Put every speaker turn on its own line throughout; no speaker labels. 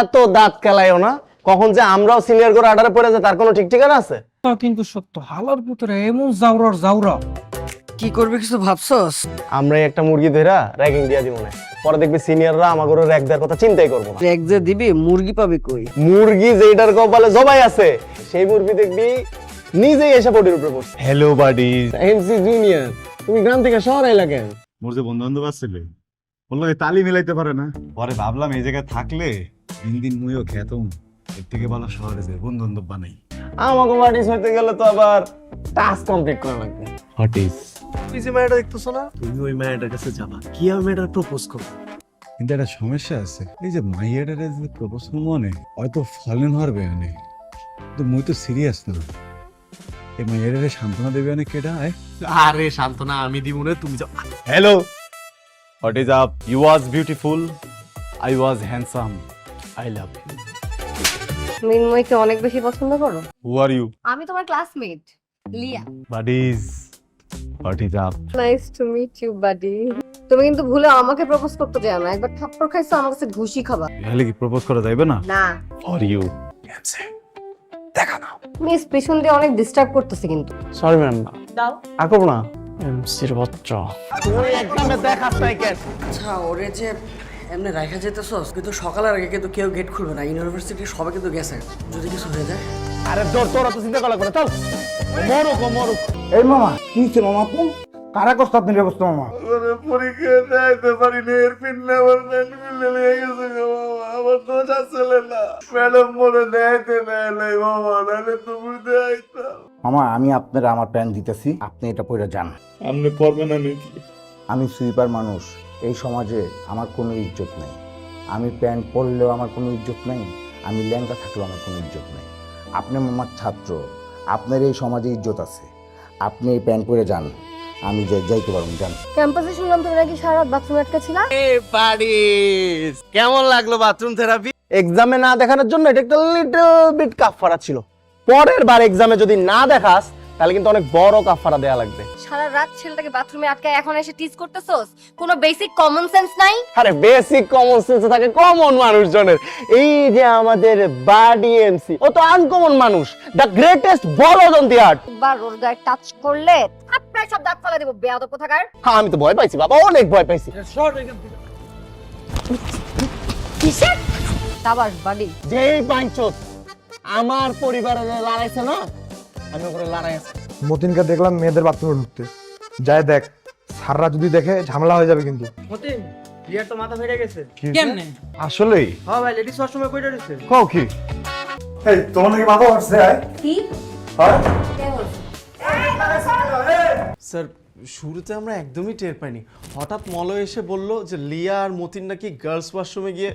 এত দাঁত কেলাইও না কখন যে আমরাও সিনিয়র করে আডারে পড়ে যায় তার কোনো ঠিক ঠিকানা আছে?
তা কিন্তু সত্য হালার ভিতরে এমন জাউরার জাউরা।
কি করবে কিছু ভাবছস?
আমরা একটা মুরগি ধরা র্যাগিং দিয়া দিব না পরে দেখবি সিনিয়ররা আমাকে র্যাগ দেওয়ার কথা চিন্তাই করব না।
এক যে দিবি মুরগি পাবি কই?
মুরগি যেটার কপালে জবাই আছে সেই মুরগি দেখবি নিজেই এসে বডির উপরে পড়ছে।
হ্যালো বাডিজ
এমসি জুনিয়র তুমি গ্রাম থেকে শহর আইলা কেন?
মোর যে বন্ধু বান্ধব আসছিল বলল এই তালি মিলাইতে পারে না। পরে ভাবলাম এই জায়গায় থাকলে দিন দিন মুইও খেতম এর থেকে ভালো শহরে যে বন্ধু বান্ধব বানাই।
আমাকে বাড়িস হইতে গেলে তো আবার টাস্ক কমপ্লিট করা লাগবে।
হোয়াট ইজ
তুই যে মেয়েটা দেখতেছো না? তুমি ওই মেয়েটার কাছে যাবা কি আমি মেয়েটার প্রপোজ করব?
কিন্তু একটা সমস্যা আছে এই যে মাইয়াটারে যে প্রপোজ মনে হয়তো ফলেন হওয়ার বেয়ানে কিন্তু মুই তো সিরিয়াস না। এই মাইয়াটারে সান্ত্বনা দেবে অনেক কেডা
আরে শান্তনা আমি দিব না তুমি যাও।
Hello what is up you was beautiful I was handsome I love you
মৃন্ময়কে অনেক বেশি পছন্দ করো?
হু আর ইউ
আমি তোমার classmate Liya.
Buddies is up
nice to meet you buddy তুমি কিন্তু ভুলে আমাকে প্রপোজ করতে যাও না। একবার থাপ্পড় খাইছো আমার কাছে ঘুষি খাবা।
তাহলে কি প্রপোজ করা যাবে না?
না।
ফর ইউ দেখা নাও।
মিস পেছন দিয়ে অনেক ডিস্টার্ব করতেছে কিন্তু।
সরি ম্যাম
দাও।
আকব না?
এমসির বাচ্চা।
তুই একদমে দেখাস নাই কেন?
আচ্ছা ওরে যে এমনি রাখা যেতেছস কিন্তু সকালের আগে কিন্তু কেউ গেট খুলবে না ইউনিভার্সিটি সবাই কিন্তু গেছে। যদি কিছু হয়ে যায়।
আরে তোর তোরা তো চিন্তা করা করে চল। মরুক মরুক।
এই মামা কি হচ্ছে মামা আপু? কারা কষ্ট আপনি ব্যবস্থা মামা?
পরীক্ষা দিতে পারি না এর পিন্নে আমার ফ্রেন্ড মিলে নিয়ে গেছে আমার দোষ আসলে না। ম্যাডাম মনে দেয়তে নেয় নাই বাবা নাহলে তুমি
মামা আমি আপনার আমার প্যান দিতেছি আপনি এটা পড়ে যান।
আপনি পড়বেন না নাকি?
আমি সুইপার মানুষ এই সমাজে আমার কোনো ইজ্জত নেই। আমি প্যান্ট পরলেও আমার কোনো ইজ্জত নেই আমি ল্যাংটা থাকলেও আমার কোনো ইজ্জত নেই। আপনি আমার ছাত্র আপনার এই সমাজে ইজ্জত আছে। আপনি এই প্যান্ট পরে যান আমি যাই যাইতে পারব যান।
ক্যাম্পাসে শুনলাম তুমি নাকি সারা রাত বাথরুমে আটকা ছিলা এ পারিস
কেমন লাগল বাথরুম থেরাপি?
এক্সামে না দেখানোর জন্য এটা একটা লিটল বিট কাফারা ছিল। পরের বার এক্সামে যদি না দেখাস তাহলে কিন্তু অনেক বড় কাফারা দেয়া লাগবে।
সারা রাত ছেলেটাকে বাথরুমে আটকায় এখন এসে টিজ করতেছস? কোনো বেসিক কমন সেন্স নাই?
আরে বেসিক কমন সেন্স থাকে কমন মানুষজনের। এই যে আমাদের বাডি এমসি ও তো আনকমন মানুষ দ্য গ্রেটেস্ট বলদ অন দি আর্ট
একবার ওর গায়ে টাচ করলে থাপ্পড়ায় সব দাঁত ফেলা দেবো। বেয়াদব কোথাকার?
হ্যাঁ আমি তো ভয় পাইছি বাবা অনেক ভয় পাইছি।
কিসের? সাবাস বাডি
যেই পাঁচত আমার পরিবারের লড়াইছে না আমি ওপরে লড়াই আছে।
মতিনকে দেখলাম মেয়েদের বাথরুমে ঢুকতে। যাই দেখ সাররা যদি দেখে ঝামেলা হয়ে যাবে কিন্তু।
মতিন লিয়ার তো মাথা ফেটে গেছে।
কেমনে?
আসলেই?
হ্যাঁ ভাই লেডিস ওয়াশরুমে কইটা রইছে
কও কি?
এই তোমার নাকি মাথা উঠছে
কি?
স্যার শুরুতে আমরা একদমই টের পাইনি। হঠাৎ মলয় এসে বলল যে লিয়া আর মতিন নাকি গার্লস ওয়াশরুমে গিয়ে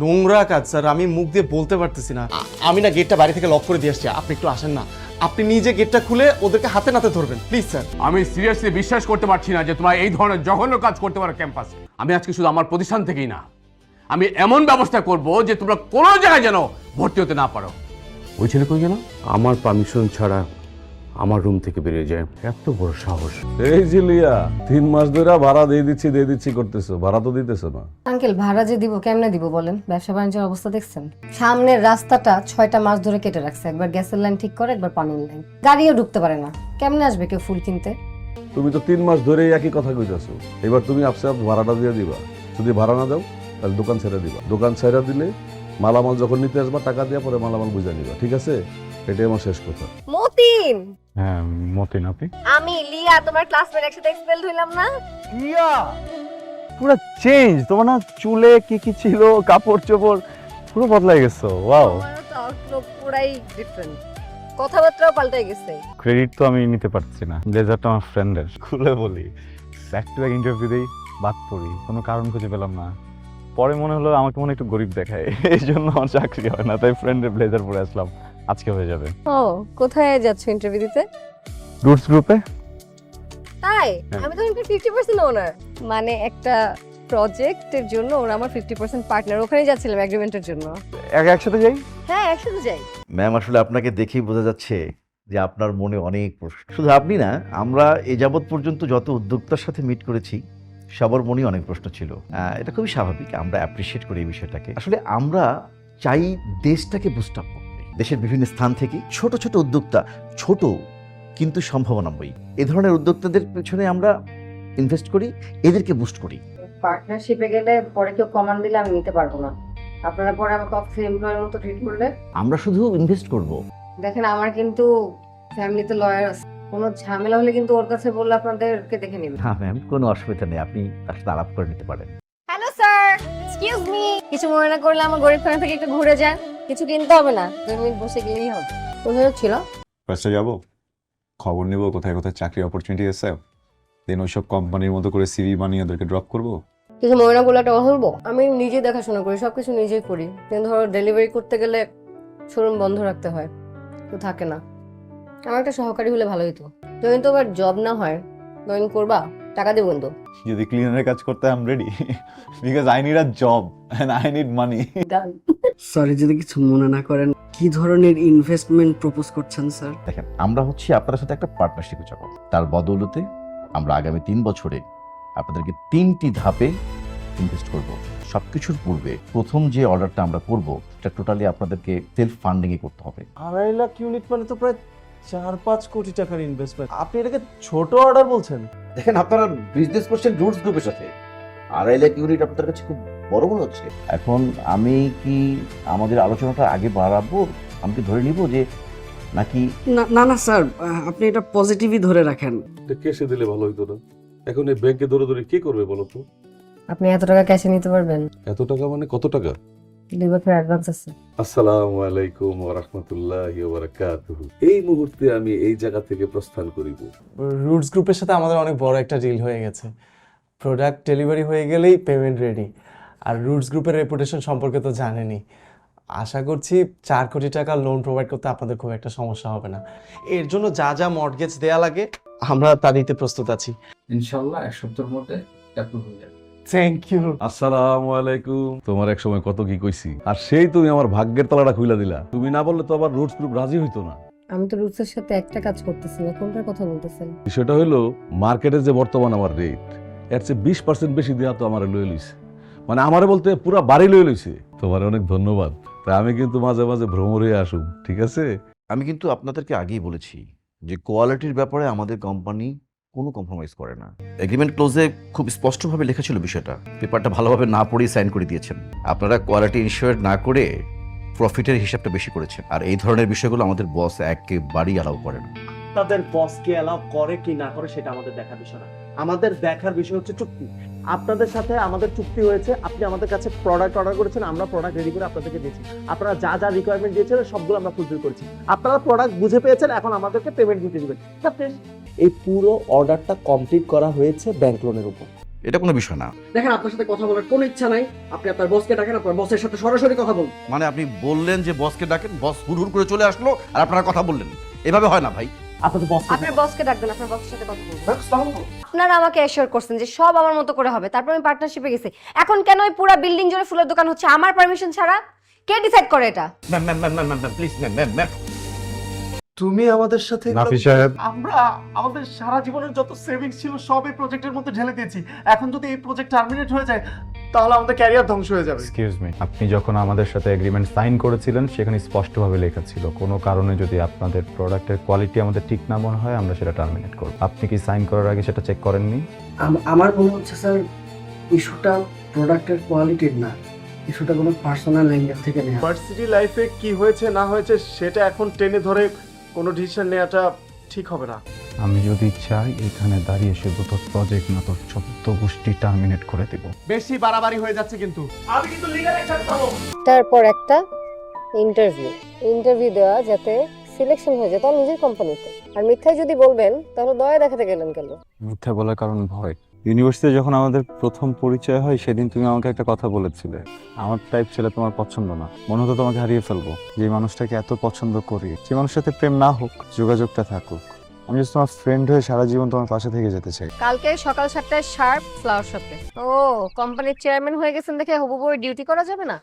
নোংরা কাজ। স্যার আমি মুখ দিয়ে বলতে পারতেছি না। আমি না গেটটা বাড়ি থেকে লক করে দিয়ে আসছি। আপনি একটু আসেন না। আপনি নিজে গেটটা খুলে ওদেরকে হাতে নাতে ধরবেন। Please sir.
আমি সিরিয়াসলি বিশ্বাস করতে পারছি না যে তোমার এই ধরনের জঘন্য কাজ করতে পারো ক্যাম্পাস। আমি আজকে শুধু আমার প্রতিষ্ঠান থেকেই না। আমি এমন ব্যবস্থা করব যে তোমরা কোনো জায়গায় যেন ভর্তি হতে না পারো। ওই ছেলে কই গেল আমার পারমিশন ছাড়া আমার রুম থেকে বেরিয়ে যায়। এত বড় সাহস।
এই যে লিয়া তিন মাস ধরে ভাড়া দিয়ে দিচ্ছি দিয়ে দিচ্ছি করতেছো। ভাড়া তো দিতেছো না।
আঙ্কেল ভাড়া যে দিব কেমনে দিব বলেন? ব্যবসা বাণিজ্যের অবস্থা দেখছেন? সামনের রাস্তাটা ছয়টা মাস ধরে কেটে রাখছে। একবার গ্যাসের লাইন ঠিক করে একবার পানির লাইন গাড়িও ঢুকতে পারে না। কেমনে আসবে কেউ ফুল কিনতে?
তুমি তো তিন মাস ধরেই একই কথা কইতাছো। এবার তুমি আপসে আপ ভাড়াটা দিয়ে দিবা। যদি ভাড়া না দাও তাহলে দোকান ছেড়ে দিবা। দোকান ছেড়ে দিলে মালামাল যখন নিতে আসবা টাকা দিয়ে পরে মালামাল বুঝে নিবা। ঠিক আছে? এটাই আমার শেষ কথা।
মতিন!
হ্যাঁ মতিন আপনি?
আমি লিয়া তোমার ক্লাসমেট একসাথে এক্সপেল হইলাম না?
ইয়া পুরো চেঞ্জ তোমার না চুলে কি কি ছিল কাপড় চোপড় পুরো বদলাই গেছো ওয়াও
আউটলুক পুরাই ডিফারেন্ট কথাবার্তাও পাল্টাই গেছে।
ক্রেডিট তো আমি নিতে পারছি না ব্লেজারটা আমার ফ্রেন্ডের খুলে বলি ব্যাক টু ব্যাক ইন্টারভিউ দিই বাদ পড়ি কোনো কারণ খুঁজে পেলাম না। পরে মনে হলো আমাকে মনে একটু গরিব দেখায় এই জন্য আমার চাকরি হয় না তাই ফ্রেন্ডের ব্লেজার পরে আসলাম। আজকে হয়ে যাবে।
ও কোথায় যাচ্ছ ইন্টারভিউ দিতে?
রুটস গ্রুপে
তাই?
হ্যাঁ।
আমি তো ইনফ্যাক্ট ফিফটি পার্সেন্ট ওনার মানে একটা প্রজেক্টের জন্য ওরা আমার ফিফটি পার্সেন্ট পার্টনার ওখানেই যাচ্ছিলাম এগ্রিমেন্টের জন্য।
এক একসাথে যাই?
হ্যাঁ একসাথে যাই।
ম্যাম আসলে আপনাকে দেখেই বোঝা যাচ্ছে যে আপনার মনে অনেক প্রশ্ন। শুধু আপনি না আমরা এ যাবৎ পর্যন্ত যত উদ্যোক্তার সাথে মিট করেছি সবার মনে অনেক প্রশ্ন ছিল। এটা খুবই স্বাভাবিক। আমরা অ্যাপ্রিসিয়েট করি এই বিষয়টাকে। আসলে আমরা চাই দেশটাকে বুস্ট আপ করতে দেশের বিভিন্ন স্থান থেকে ছোট ছোট উদ্যোক্তা ছোট কিন্তু সম্ভাবনাময়ী। এ ধরনের উদ্যোক্তাদের পেছনে আমরা ইনভেস্ট করি এদেরকে বুস্ট করি।
পার্টনারশিপে গেলে পরে কেউ কমান দিলে আমি নিতে পারব না। আপনারা পরে আমাকে অফিস এমপ্লয়ের মতো ট্রিট করলে?
আমরা শুধু ইনভেস্ট করব।
দেখেন আমার কিন্তু ফ্যামিলিতে লয়ার আছে। কোনো ঝামেলা হলে কিন্তু ওর কাছে বললে আপনাদেরকে দেখে নেবে।
হ্যাঁ ম্যাম কোনো অসুবিধা নেই। আপনি তার সাথে আলাপ করে নিতে পারেন।
হ্যালো স্যার এক্সকিউজ মি কিছু মনে না করলে আমার গরিব ফ্যামিলি থেকে একটু ঘুরে যান। কিছু কিনতে হবে না। দুই মিনিট বসে গেলেই হবে। কোথায় ছিল
ফার্স্টে যাব। খবর নেব কোথায় কোথায় চাকরি অপরচুনিটি আছে। দেন ওইসব কোম্পানির মতো করে সিভি বানিয়ে ওদেরকে ড্রপ করব।
কিছু মনে না করলে একটা বলব। আমি নিজে দেখাশোনা করি সবকিছু নিজেই করি। কিন্তু ধরো ডেলিভারি করতে গেলে শোরুম বন্ধ রাখতে হয় তো থাকে না। আমার একটা সহকারী হলে ভালো হতো জয়েন তো আবার জব না হয় জয়েন করবা? টাকা দেবো কিন্তু
যদি ক্লিনারের কাজ করতে I am ready because I need a job and I need money
sorry যদি কিছু মনে না করেন কি ধরনের ইনভেস্টমেন্ট প্রপোজ করছেন স্যার
দেখেন আমরা হচ্ছে আপনাদের সাথে একটা পার্টনারশিপে যাব তার বদৌলতে আমরা আগামী তিন বছরে আপনাদেরকে তিনটি ধাপে ইনভেস্ট করব। সবকিছুর পূর্বে প্রথম যে অর্ডারটা আমরা করব এটা টোটালি আপনাদেরকে সেলফ ফান্ডিং এ করতে হবে।
আড়াই লাখ ইউনিট মানে তো প্রায় চার পাঁচ কোটি টাকার ইনভেস্টমেন্ট আপনি এটাকে ছোট অর্ডার বলছেন?
দেখেন আপনারা বিজনেস করছেন রুটস গ্রুপের সাথে। আড়াই লাখ ইউনিট আপনাদের কাছে খুব বড় মনে হচ্ছে। এখন আমি কি আমাদের আলোচনাটা আগে বাড়াবো? আমি কি ধরে নিব যে নাকি
না না না স্যার আপনি এটা পজিটিভই ধরে রাখেন।
এটা কেসে দিলে ভালো হইতো না। এখন এই ব্যাংকে ধরে ধরে কে করবে বলো তো?
আপনি এত টাকা ক্যাশে নিতে পারবেন?
এত টাকা মানে কত টাকা?
দুই বছর অ্যাডভান্স আছে।
আসসালামু আলাইকুম ওয়া রাহমাতুল্লাহি ওয়া বারাকাতুহু। এই মুহূর্তে আমি এই জায়গা থেকে প্রস্থান করিব।
রুটস গ্রুপের সাথে আমাদের অনেক বড় একটা ডিল হয়ে গেছে। প্রোডাক্ট ডেলিভারি হয়ে গেলেই পেমেন্ট রেডি আর রুটস গ্রুপের রেপুটেশন সম্পর্কে তো জানেনই। আশা করছি চার কোটি টাকা লোন প্রোভাইড করতে আপনাদের খুব একটা সমস্যা হবে না। এর জন্য যা যা মর্টগেজ দেয়া লাগে আমরা তা দিতে প্রস্তুত আছি।
ইনশাল্লাহ এক সপ্তাহের মধ্যে অ্যাপ্রুভ হয়ে যাবে।
থ্যাংক ইউ
আসসালামু আলাইকুম। তোমার এক সময় কত কি কইছি? আর সেই তুমি আমার ভাগ্যের তালাটা খুইলা দিলা। তুমি না বললে তো আবার রুটস গ্রুপ রাজি হইতো না।
আমি তো রুটসের সাথে একটা কাজ করতেছি না কোনটার কথা বলতেছেন?
বিষয়টা হলো মার্কেটে যে বর্তমান আমার রেট এর চেয়ে বিশ পার্সেন্ট বেশি দেওয়া তো আমার লয়ে লইছে। মানে আমারে বলতে পুরা বাড়ি লয়ে লইছে। তোমার অনেক ধন্যবাদ। তা আমি কিন্তু মাঝে মাঝে ভ্রমরে আসুম ঠিক আছে?
আমি কিন্তু আপনাদেরকে আগেই বলেছি যে কোয়ালিটির ব্যাপারে আমাদের কোম্পানি কোনো কম্প্রোমাইজ করে না। এগ্রিমেন্ট ক্লোজে খুব স্পষ্টভাবে লেখা ছিল বিষয়টা। পেপারটা ভালোভাবে না পড়েই সাইন করে দিয়েছেন। আপনারা কোয়ালিটি ইনশিওর না করে প্রফিটের হিসাবটা বেশি করেছেন। আর এই ধরনের বিষয়গুলো আমাদের বস একেবারেই অ্যালাউ করে না।
তাদের বসকে অ্যালাউ করে কি না করে সেটা আমাদের দেখার বিষয় না। আমাদের দেখার বিষয় হচ্ছে চুক্তি। আপনাদের সাথে আমাদের চুক্তি হয়েছে। আপনি আমাদের কাছে প্রোডাক্ট অর্ডার করেছেন, আমরা প্রোডাক্ট রেডি করে আপনাদেরকে দিয়েছি। আপনারা যা যা রিকোয়ারমেন্ট দিয়েছেন সবগুলো আমরা ফুলফিল করেছি। আপনারা প্রোডাক্ট বুঝে পেয়েছেন, এখন আমাদেরকে পেমেন্ট দিতে দিবেন। এই পুরো অর্ডারটা কমপ্লিট করা হয়েছে ব্যাংক লোনের উপর।
এটা কোনো বিষয় না।
দেখেন আপনার সাথে কথা বলার কোনো ইচ্ছা নাই। আপনি আপনার বসকে ডাকেন আপনার বসের সাথে সরাসরি কথা বলুন।
মানে আপনি বললেন যে বসকে ডাকেন বস হুড় করে চলে আসলো আর আপনারা কথা বললেন। এভাবে হয় না ভাই।
আপনাদের বসকে
আপনার বসকে ডাকবেন আপনার বসের সাথে কথা বলবেন আপনারা আমাকে অ্যাসিওর করছেন যে সব আমার মতো করে হবে। তারপর আমি পার্টনারশিপে গেছি। এখন কেন পুরো বিল্ডিং জুড়ে ফুলের দোকান হচ্ছে? আমার পারমিশন ছাড়া কে ডিসাইড করে এটা?
Ma'am ma'am ma'am ma'am ma'am please ma'am ma'am ma'am
তুমি আমাদের সাথে
নাফি সাহেব।
আমরা আমাদের সারা জীবনের যত সেভিংস ছিল সব এই প্রজেক্টের মধ্যে ঢেলে দিয়েছি। এখন যদি এই প্রজেক্ট টার্মিনেট হয়ে যায় তাহলে আমাদের ক্যারিয়ার ধ্বংস হয়ে যাবে।
এক্সকিউজ মি আপনি যখন আমাদের সাথে এগ্রিমেন্ট সাইন করেছিলেন সেখানে স্পষ্টভাবে লেখা ছিল কোনো কারণে যদি আপনাদের প্রোডাক্টের কোয়ালিটি আমাদের ঠিক না মনে হয় আমরা সেটা টার্মিনেট করব। আপনি কি সাইন করার আগে সেটা চেক করেননি?
আম- আমার মনে হচ্ছে স্যার ইস্যুটা প্রোডাক্টের কোয়ালিটির না। ইস্যুটা কোনো পার্সোনাল অ্যাঙ্গেল থেকে নেওয়া।
ভার্সিটি লাইফে কি হয়েছে না হয়েছে সেটা এখন টেনে ধরে কোনো ডিসিশন নেওয়াটা ঠিক হবে না।
আমি যদি চাই এখানে দাঁড়িয়ে শুধু তোর প্রজেক্ট না তোর চোদ্দ গোষ্ঠী টার্মিনেট করে দেব।
বেশি বাড়াবাড়ি হয়ে যাচ্ছে কিন্তু। আমি কিন্তু লিগাল অ্যাকশন পাবো।
তারপর একটা ইন্টারভিউ ইন্টারভিউ দেওয়া যাতে সিলেকশন হয়ে যায় তার নিজের কোম্পানিতে আর মিথ্যায় যদি বলবেন তাহলে দয়া দেখাতে গেলেন কেন?
মিথ্যা বলার কারণ ভয়। ইউনিভার্সিটিতে যখন আমাদের প্রথম পরিচয় হয়, সেদিন তুমি আমাকে একটা কথা বলেছিলে। আমার টাইপ ছেলে তোমার পছন্দ না। মনে হতো তোমাকে হারিয়ে ফেলব। যে মানুষটাকে এত পছন্দ করি। যে মানুষের সাথে প্রেম না হোক, যোগাযোগটা থাকুক। আমি just তোমার ফ্রেন্ড হয়ে সারা জীবন তোমার পাশে থেকে যেতে চাই।
কালকে সকাল সাতটায় শার্প ফ্লাওয়ার শপে। ও কোম্পানির চেয়ারম্যান হয়ে গেছেন দেখে হবু বই ডিউটি করা যাবে না?